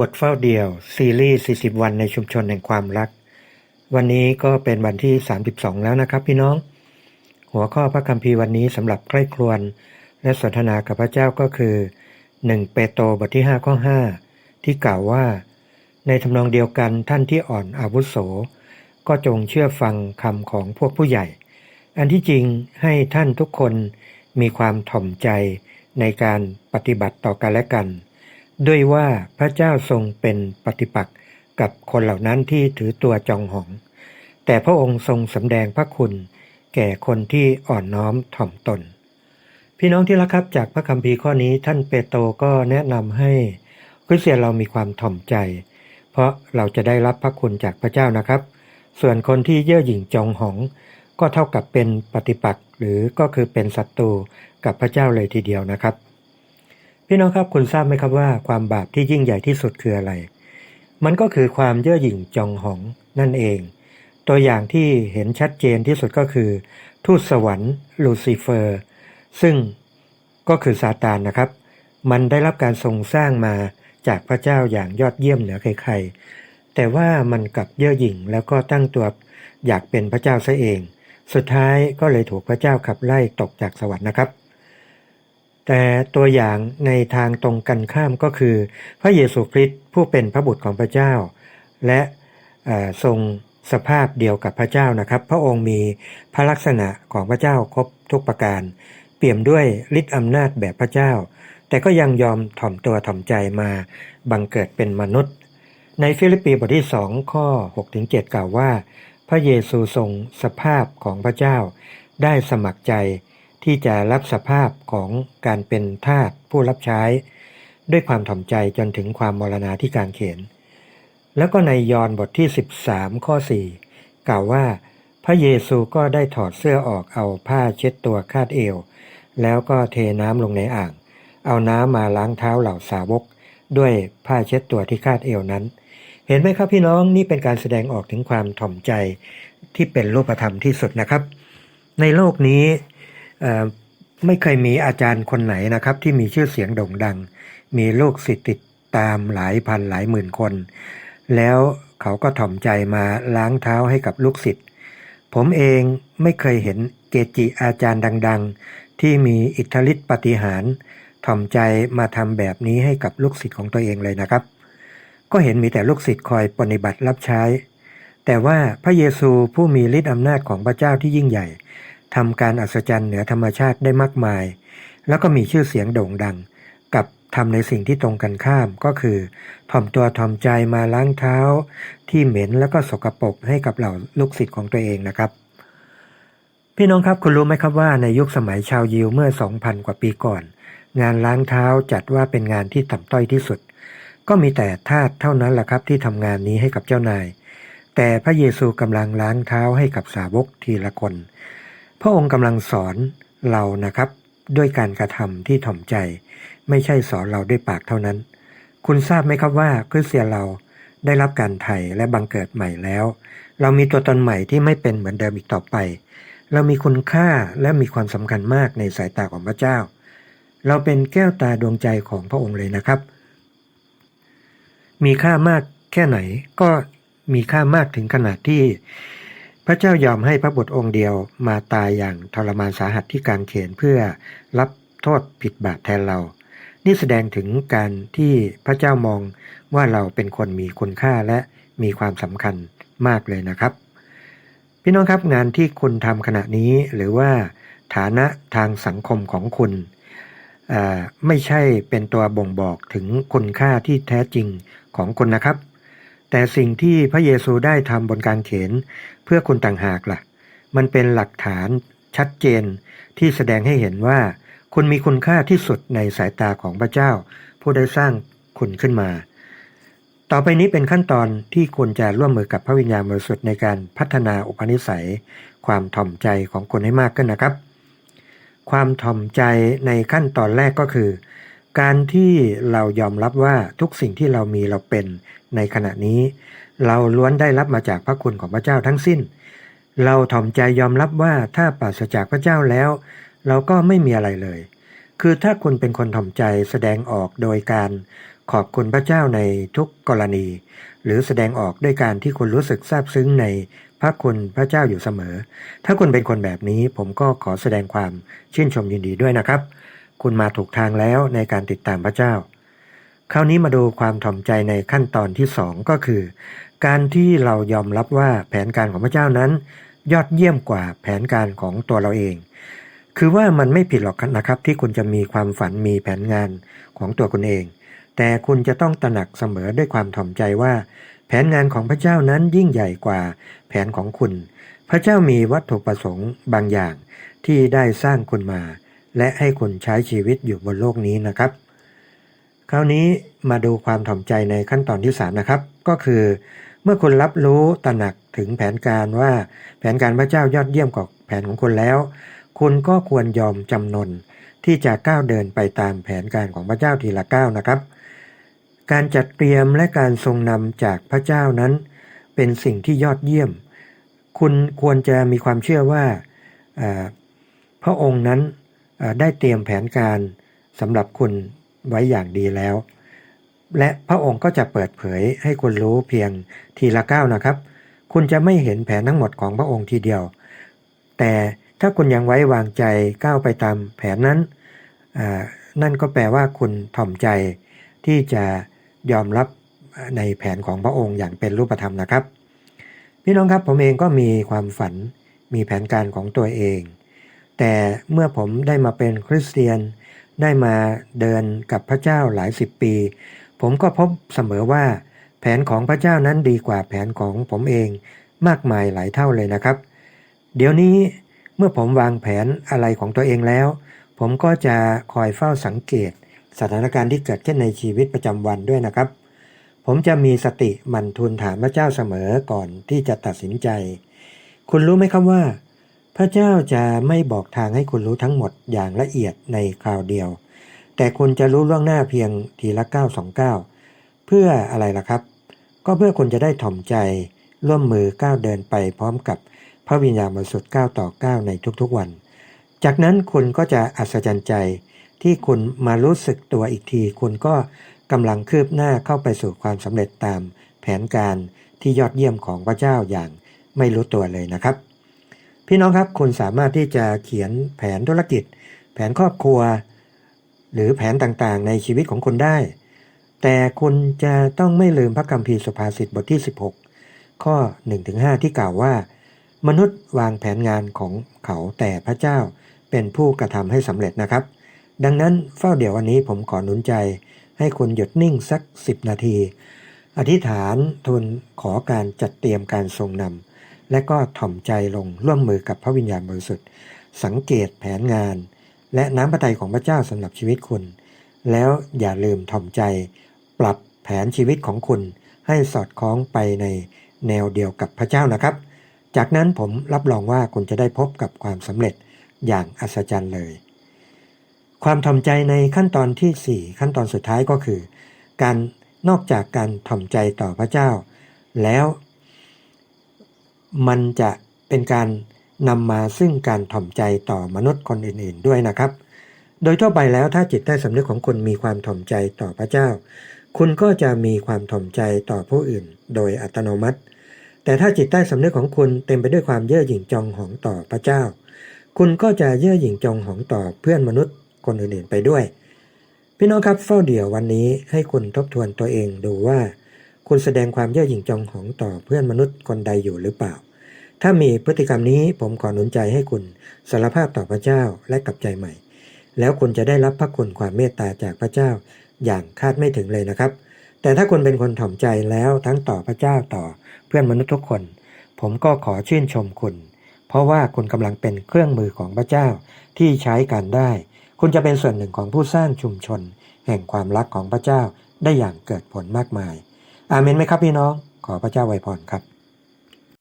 บทเฝ้าเดี่ยว ซีรีส์ 40 วันในชุมชนแห่งความรัก วันนี้ก็เป็นวันที่ 32 แล้วนะครับพี่น้อง หัวข้อพระคัมภีร์วันนี้สำหรับใกล้ครวน และสนทนากับพระเจ้าก็คือ 1 เปโตรบทที่ 5 ข้อ 5 ที่กล่าวว่า ในทำนองเดียวกันท่านที่อ่อนอาวุโส ก็จงเชื่อฟังคำของพวกผู้ใหญ่ อันที่จริงให้ท่านทุกคนมีความถ่อมใจในการปฏิบัติต่อกันและกัน ด้วยว่าพระเจ้าทรงเป็นปฏิปักษ์กับคนเหล่านั้นที่ถือตัวจองหอง แต่พระองค์ทรงสำแดงพระคุณ แก่คนที่อ่อนน้อมถ่อมตน พี่น้องที่รักครับจากพระคัมภีร์ข้อนี้ท่านเปโตรก็แนะนำให้คริสเตียนเรามีความถ่อมใจ เพราะเราจะได้รับพระคุณจากพระเจ้านะครับ ส่วนคนที่เย่อหยิ่งจองหอง ก็เท่ากับเป็นปฏิปักษ์หรือก็คือเป็นศัตรูกับพระเจ้าเลยทีเดียวนะครับ พี่น้องครับคุณทราบไหมครับว่าความบาปที่ยิ่งใหญ่ที่สุดคืออะไร มันก็คือความเย่อหยิ่งจองหองนั่นเอง ตัวอย่างที่เห็นชัดเจนที่สุดก็คือ ทูตสวรรค์ลูซิเฟอร์ ซึ่งก็คือซาตานนะครับ มันได้รับการทรงสร้างมาจากพระเจ้าอย่างยอดเยี่ยมเหนือใครๆ แต่ว่ามันกลับเย่อหยิ่งแล้วก็ตั้งตัวอยากเป็นพระเจ้าซะเอง สุดท้ายก็เลยถูกพระเจ้าขับไล่ตกจากสวรรค์นะครับ แต่ตัวอย่างในทางตรงกันข้ามก็คือ พระเยซูคริสต์ผู้เป็นพระบุตรของพระเจ้า และทรงสภาพเดียวกับพระเจ้านะครับ พระองค์มีพระลักษณะของพระเจ้าครบทุกประการ เปี่ยมด้วยฤทธิ์อำนาจแบบพระเจ้า แต่ก็ยังยอมถ่อมตัวถ่อมใจมาบังเกิดเป็นมนุษย์ ในฟิลิปปีบทที่2ข้อ6-7กล่าวว่า พระเยซูทรงสภาพของพระเจ้า ได้สมัครใจ ที่จะรับสภาพของการเป็นทาสผู้รับใช้ ด้วยความถ่อมใจจนถึงความมรณาที่การเขนแล้วก็ในยอห์นบทที่ 13 ข้อ 4 กล่าวว่า พระเยซูก็ได้ถอดเสื้อออกเอาผ้าเช็ดตัวคาดเอว แล้วก็เทน้ำลงในอ่าง เอาน้ำมาล้างเท้าเหล่าสาวก ด้วยผ้าเช็ดตัวที่คาดเอวนั้น เห็นไหมครับพี่น้องนี่เป็นการแสดงออกถึงความถ่อมใจที่เป็นรูปธรรมที่สุดนะครับ ในโลกนี้ ไม่เคยมีอาจารย์คนไหนนะครับ ที่มีชื่อเสียงโด่งดัง มีลูกศิษย์ติดตามหลายพันหลายหมื่นคน แล้วเขาก็ถ่อมใจมาล้างเท้าให้กับลูกศิษย์ผมเองไม่เคยเห็นเกจิอาจารย์ดัง ๆ ที่มีอิทธิฤทธิปฏิหารถ่อมใจมาทำแบบนี้ให้กับลูกศิษย์ของตัวเองเลยนะครับ ก็เห็นมีแต่ลูกศิษย์คอยปฏิบัติรับใช้ แต่ว่าพระเยซูผู้มีฤทธิอำนาจของพระเจ้าที่ยิ่งใหญ่ ทำการอัศจรรย์เหนือธรรมชาติได้มากมาย แล้วก็มีชื่อเสียงโด่งดัง กับทำในสิ่งที่ตรงกันข้ามก็คือถ่อมตัวถ่อมใจมาล้างเท้า ที่เหม็นแล้วก็สกปรกให้กับเหล่าลูกศิษย์ของตัวเองนะครับ พี่น้องครับคุณรู้ไหมครับว่าในยุคสมัยชาวยิวเมื่อ 2,000 กว่าปีก่อน งานล้างเท้าจัดว่าเป็นงานที่ต่ำต้อยที่สุด ก็มีแต่ทาสเท่านั้นแหละครับที่ทำงานนี้ให้กับเจ้านาย แต่พระเยซูกำลังล้างเท้าให้กับสาวกทีละคน ระองค์กำลังสอนเรานะครับ ด้วยการกระทำที่ถ่อมใจ ไม่ใช่สอนเราด้วยปากเท่านั้น คุณทราบไหมครับว่าคริสเตียนเราได้รับการไถ่และบังเกิดใหม่แล้ว เรามีตัวตนใหม่ที่ไม่เป็นเหมือนเดิมอีกต่อไป เรามีคุณค่าและมีความสำคัญมากในสายตาของพระเจ้า เราเป็นแก้วตาดวงใจของพระองค์เลยนะครับ มีค่ามากแค่ไหนก็มีค่ามากถึงขนาดที่ พระเจ้ายอมให้พระบุตรองค์เดียวมาตายอย่างทรมานสาหัสที่การเขนเพื่อรับโทษผิดบาปแทนเรา นี่แสดงถึงการที่พระเจ้ามองว่าเราเป็นคนมีคุณค่าและมีความสำคัญมากเลยนะครับ พี่น้องครับงานที่คุณทำขณะนี้หรือว่าฐานะทางสังคมของคุณไม่ใช่เป็นตัวบ่งบอกถึงคุณค่าที่แท้จริงของคุณนะครับ แต่สิ่งที่พระเยซูได้ทำบนการเขนเพื่อคุณต่างหากละ่ะ มันเป็นหลักฐานชัดเจนที่แสดงให้เห็นว่า คุณมีคุณค่าที่สุดในสายตาของพระเจ้า ผู้ได้สร้างคุณขึ้นมา ต่อไปนี้เป็นขั้นตอนที่คุณจะร่วมมือกับพระวิญญาณบริสุทธิ์ในการพัฒนาอุปนิสัย ความถ่อมใจของคุณให้มากขึ้นนะครับ ความถ่อมใจในขั้นตอนแรกก็คือ การที่เรายอมรับว่าทุกสิ่งที่เรามีเราเป็นในขณะนี้ เราล้วนได้รับมาจากพระคุณของพระเจ้าทั้งสิ้น เราถ่อมใจยอมรับว่าถ้าปราศจากพระเจ้าแล้ว เราก็ไม่มีอะไรเลย คือถ้าคุณเป็นคนถ่อมใจแสดงออกโดยการขอบคุณพระเจ้าในทุกกรณี หรือแสดงออกด้วยการที่คุณรู้สึกซาบซึ้งในพระคุณพระเจ้าอยู่เสมอ ถ้าคุณเป็นคนแบบนี้ผมก็ขอแสดงความชื่นชมยินดีด้วยนะครับ คุณมาถูกทางแล้วในการติดตามพระเจ้า คราวนี้มาดูความถ่อมใจในขั้นตอนที่สองก็คือ การที่เรายอมรับว่าแผนการของพระเจ้านั้น ยอดเยี่ยมกว่าแผนการของตัวเราเอง คือว่ามันไม่ผิดหรอกนะครับ ที่คุณจะมีความฝันมีแผนงานของตัวคุณเอง แต่คุณจะต้องตระหนักเสมอด้วยความถ่อมใจว่า แผนงานของพระเจ้านั้นยิ่งใหญ่กว่าแผนของคุณ พระเจ้ามีวัตถุประสงค์บางอย่างที่ได้สร้างคุณมา และให้คุณใช้ชีวิตอยู่บนโลกนี้นะครับ คราวนี้มาดูความถ่อมใจในขั้นตอนที่ 3 นะครับ ก็คือ เมื่อคุณรับรู้ตระหนักถึงแผนการว่าแผนการพระเจ้ายอดเยี่ยมกว่าแผนของคุณแล้ว คุณก็ควรยอมจำนนที่จะก้าวเดินไปตามแผนการของพระเจ้าทีละก้าวนะครับ การจัดเตรียมและการทรงนำจากพระเจ้านั้น เป็นสิ่งที่ยอดเยี่ยม คุณควรจะมีความเชื่อว่าพระองค์นั้น ได้เตรียมแผนการสำหรับคุณไว้อย่างดีแล้ว และพระองค์ก็จะเปิดเผยให้คุณรู้เพียงทีละก้าวนะครับ คุณจะไม่เห็นแผนทั้งหมดของพระองค์ทีเดียว แต่ถ้าคุณยังไว้วางใจก้าวไปตามแผนนั้น นั่นก็แปลว่าคุณถ่อมใจที่จะยอมรับในแผนของพระองค์อย่างเป็นรูปธรรมนะครับ พี่น้องครับผมเองก็มีความฝันมีแผนการของตัวเอง แต่เมื่อผมได้มาเป็นคริสเตียน ได้มาเดินกับพระเจ้าหลายสิบปี ผมก็พบเสมอว่า แผนของพระเจ้านั้นดีกว่าแผนของผมเองมากมายหลายเท่าเลยนะครับ เดี๋ยวนี้เมื่อผมวางแผนอะไรของตัวเองแล้ว ผมก็จะคอยเฝ้าสังเกต สถานการณ์ที่เกิดขึ้นในชีวิตประจำวันด้วยนะครับ ผมจะมีสติหมั่นทูลถามพระเจ้าเสมอก่อนที่จะตัดสินใจ คุณรู้ไหมครับว่า พระเจ้าจะไม่บอกทางให้คุณรู้ทั้งหมดอย่างละเอียดในคราวเดียว แต่คุณจะรู้ล่วงหน้าเพียงทีละก้าสองก้าเพื่ออะไรล่ะครับ ก็เพื่อคุณจะได้ถ่อมใจร่วมมือก้าวเดินไปพร้อมกับพระวิญญาณบริสุทธิ์ก้าวต่อก้าวในทุกๆวัน จากนั้นคุณก็จะอัศจรรย์ใจที่คุณมารู้สึกตัวอีกที คุณก็กำลังคืบหน้าเข้าไปสู่ความสำเร็จตามแผนการที่ยอดเยี่ยมของพระเจ้าอย่างไม่รู้ตัวเลยนะครับ พี่น้องครับคุณสามารถที่จะเขียนแผนธุรกิจ แผนครอบครัว หรือแผนต่างๆ ในชีวิตของคุณได้ แต่คุณจะต้องไม่ลืมพระคัมภีร์สุภาษิตบทที่ 16 ข้อ 1-5 ที่กล่าวว่า มนุษย์วางแผนงานของเขาแต่พระเจ้าเป็นผู้กระทำให้สำเร็จนะครับ ดังนั้นเฝ้าเดี๋ยววันนี้ผมขอหนุนใจ ให้คุณหยุดนิ่งสัก 10 นาที อธิษฐานทูลขอการจัดเตรียมการทรงนำ และก็ถ่อมใจลงร่วมมือกับพระวิญญาณบริสุทธิ์ สังเกตแผนงาน และน้ำพระทัยของพระเจ้าสำหรับชีวิตคุณ แล้วอย่าลืมถ่อมใจ ปรับแผนชีวิตของคุณ ให้สอดคล้องไปในแนวเดียวกับพระเจ้านะครับ จากนั้นผมรับรองว่าคุณจะได้พบกับความสำเร็จอย่างอัศจรรย์เลย ความถ่อมใจในขั้นตอนที่ 4 ขั้นตอนสุดท้ายก็คือ การนอกจากการถ่อมใจต่อพระเจ้า แล้ว มันจะเป็นการนำมาซึ่งการถ่อมใจต่อมนุษย์คนอื่นๆด้วยนะครับ โดยทั่วไปแล้วถ้าจิตใต้สำนึกของคุณมีความถ่อมใจต่อพระเจ้า คุณก็จะมีความถ่อมใจต่อผู้อื่น โดยอัตโนมัติ แต่ถ้าจิตใต้สำนึกของคุณเต็มไปด้วยความเย่อหยิ่งจองหองต่อพระเจ้า คุณก็จะเย่อหยิ่งจองหองต่อเพื่อนมนุษย์คนอื่นๆไปด้วย พี่น้องครับเฝ้าเดี่ยววันนี้ให้คุณทบทวนตัวเองดูว่า คุณแสดงความเย่อหยิ่งจองหองต่อเพื่อนมนุษย์คนใดอยู่หรือเปล่า ถ้ามีพฤติกรรมนี้ผมขอหนุนใจให้คุณสารภาพต่อพระเจ้าและกลับใจใหม่ แล้วคุณจะได้รับพระคุณความเมตตาจากพระเจ้า อย่างคาดไม่ถึงเลยนะครับ แต่ถ้าคุณเป็นคนถ่อมใจแล้วทั้งต่อพระเจ้าต่อเพื่อนมนุษย์ทุกคน ผมก็ขอชื่นชมคุณ เพราะว่าคุณกำลังเป็นเครื่องมือของพระเจ้าที่ใช้การได้ คุณจะเป็นส่วนหนึ่งของผู้สร้างชุมชน แห่งความรักของพระเจ้าได้อย่างเกิดผลมากมาย อาเมนไหมครับพี่น้อง ขอพระเจ้าไวยพรครับ